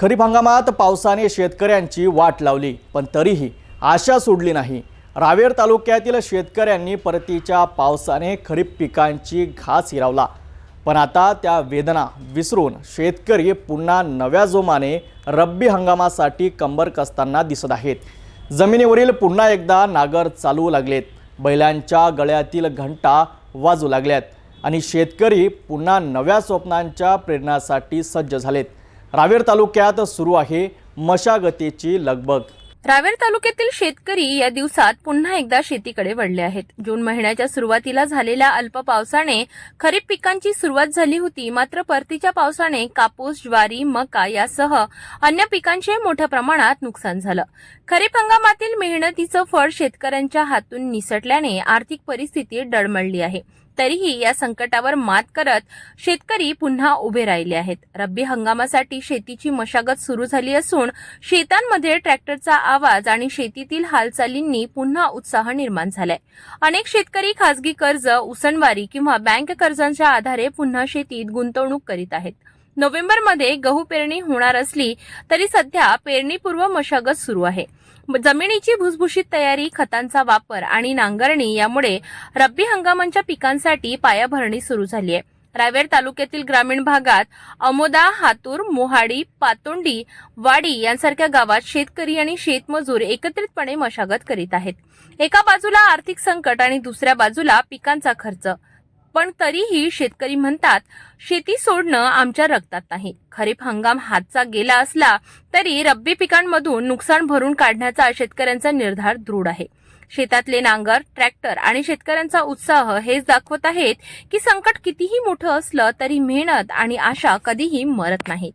खरीप हंगामात पावसाने शेतकऱ्यांची वाट लावली पण तरीही आशा सोडली नाही. रावेर तालुक्यातील शेतकऱ्यांनी परतीच्या पावसाने खरीप पिकांची घास हिरावला. पण आता त्या वेदना विसरून शेतकरी पुन्हा नव्या जोमाने रब्बी हंगामासाठी कंबर कसताना दिसत आहेत. जमिनीवरील पुन्हा एकदा नागर चालवू लागलेत. बैलांच्या गळ्यातील घंटा वाजू लागल्यात आणि शेतकरी पुन्हा नव्या स्वप्नांच्या प्रेरणासाठी सज्ज झालेत. रावेर तालुक्यात सुरू आहे मशागतीची लगबग. रावेर तालुक्यातील शेतकरी या दिवसात पुन्हा एकदा शेतीकडे वळले आहेत. जून महिन्याच्या सुरुवातीला झालेल्या अल्प पावसाने खरीप पिकांची सुरुवात झाली होती. मात्र परतीच्या पावसाने कापूस ज्वारी मका यासह अन्य पिकांचे मोठ्या प्रमाणात नुकसान झालं. खरीप हंगामातील मेहनतीचं फळ शेतकऱ्यांच्या हातून निसटल्याने आर्थिक परिस्थिती डळमळली आहे. तरीही या संकटावर मात करत शेतकरी पुन्हा उभे राहिले आहेत. रब्बी हंगामासाठी शेतीची मशागत सुरू झाली असून शेतांमध्ये ट्रॅक्टरचा आवाज आणि शेतीतील हालचालींनी पुन्हा उत्साह निर्माण झालाय. अनेक शेतकरी खासगी कर्ज उसणवारी किंवा बँक कर्जांच्या आधारे पुन्हा शेतीत गुंतवणूक करीत आहेत. नोव्हेंबरमध्ये गहू पेरणी होणार असली तरी सध्या पेरणीपूर्व मशागत सुरू आहे. जमिनीची भुसभुशीत तयारी खतांचा वापर आणि नांगरणी यामुळे रब्बी हंगामांच्या पिकांसाठी पायाभरणी सुरू झाली आहे. रावेर तालुक्यातील ग्रामीण भागात अमोदा हातूर मोहाडी पातोंडी वाडी यांसारख्या गावात शेतकरी आणि शेतमजूर एकत्रितपणे मशागत करीत आहेत. एका बाजूला आर्थिक संकट आणि दुसऱ्या बाजूला पिकांचा खर्च. पण तरीही शेतकरी म्हणतात शेती सोडणं आमच्या रक्तात नाही. खरीप हंगाम हातचा गेला असला तरी रब्बी पिकांमधून नुकसान भरून काढण्याचा शेतकऱ्यांचा निर्धार दृढ आहे. शेतातले नांगर ट्रॅक्टर आणि शेतकऱ्यांचा उत्साह हेच दाखवत आहेत की संकट कितीही मोठं असलं तरी मेहनत आणि आशा कधीही मरत नाहीत.